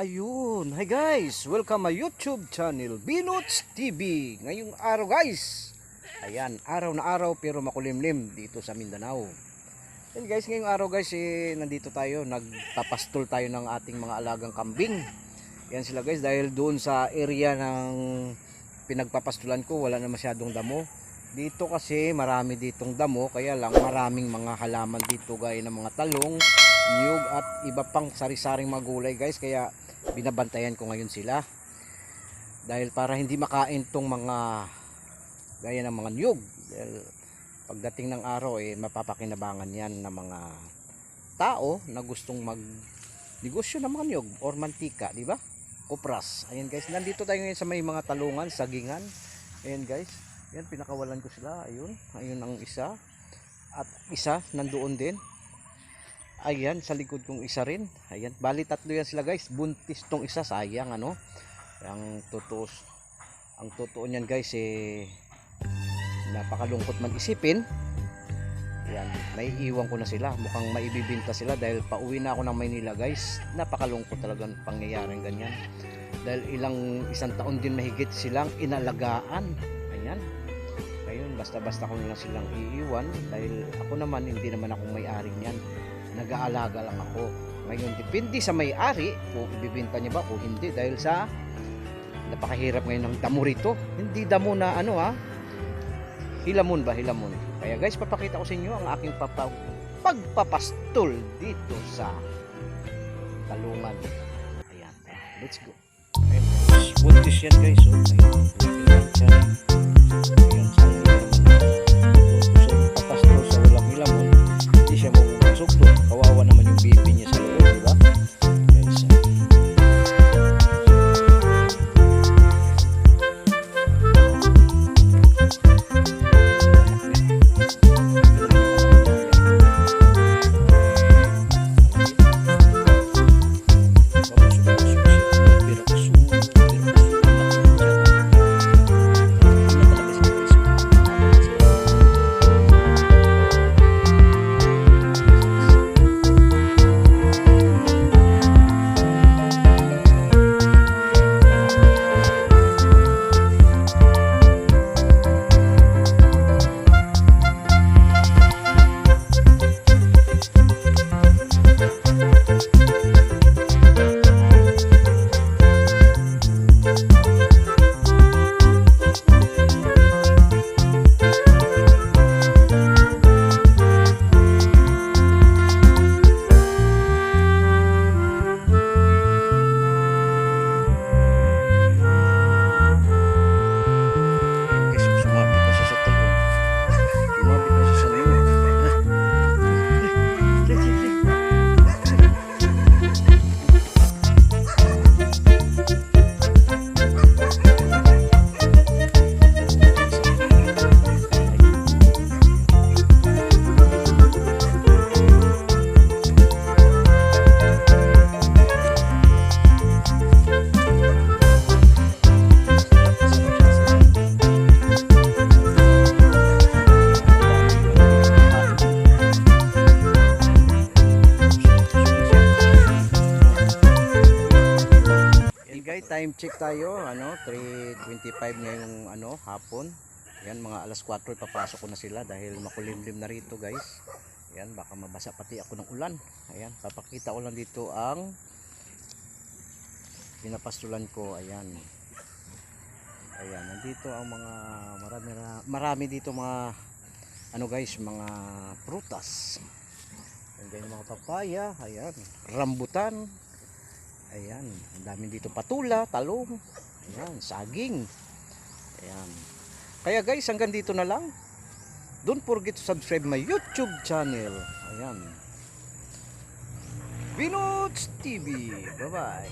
Ayun, hi guys! Welcome my YouTube channel, Binots TV. Ngayong araw guys, ayan, araw na araw pero makulimlim dito sa Mindanao. Yan guys, ngayong araw guys, eh, nandito tayo, nagpapastol tayo ng ating mga alagang kambing. Yan sila guys, dahil doon sa area ng pinagpapastulan ko, wala na masyadong damo. Dito kasi marami ditong damo, kaya lang maraming mga halaman dito gaya ng mga talong, niyog at iba pang sari-saring mga gulay guys. Kaya binabantayan ko ngayon sila. Dahil para hindi makain tong mga gaya ng mga niyog. Dahil pagdating ng araw eh mapapakinabangan yan ng mga tao na gustong mag negosyo ng mga niyog or mantika, di ba? Kupras. Ayan guys, nandito tayo ngayon sa may mga talungan, sagingan. Ayan guys. Yan, pinakawalan ko sila. Ayun. Ayun ang isa. At isa, nandoon din. Ayan, sa likod kong isa rin. Ayan, bali tatlo yan sila guys. Buntis tong isa, sayang ano. Ang totoo, ang totoo niyan guys eh, napakalungkot man isipin. Ayan, may iwan ko na sila. Mukhang maibibinta sila dahil pauwi na ako ng Maynila guys. Napakalungkot talagang pangyayaring ganyan. Dahil ilang isang taon din mahigit silang inalagaan. Ayan. Ngayon, basta-basta ko na lang silang iiwan dahil ako naman, hindi naman ako may-ari niyan. Nag-aalaga lang ako. Ngayon, depende sa may-ari kung ibibinta niya ba o hindi dahil sa napakahirap ngayon ng damo rito. Hindi damo na ano ha, hilamon ba, hilamon. Kaya guys, papakita ko sa inyo ang aking papa pagpapastol dito sa talungan. Ayan, let's go. Ayan, buntis yan guys. Oh. Ayan, buntis yan. Guys, time check tayo, ano, 3.25 ngayong ano, hapon. Yan, mga alas 4 papasok ko na sila dahil makulimlim na rito guys. Yan, baka mabasa pati ako ng ulan. Ayan, papakita ko lang dito ang pinapastulan ko. Ayan. Ayan, nandito ang mga marami, marami dito mga ano guys, mga prutas. Ayan mga papaya, ayan, rambutan, Ayan, ang dami dito patula, talong, ayan, saging. Ayan. Kaya guys, hanggang dito na lang. Don't forget to subscribe my YouTube channel. Ayan. Binots TV. Bye-bye.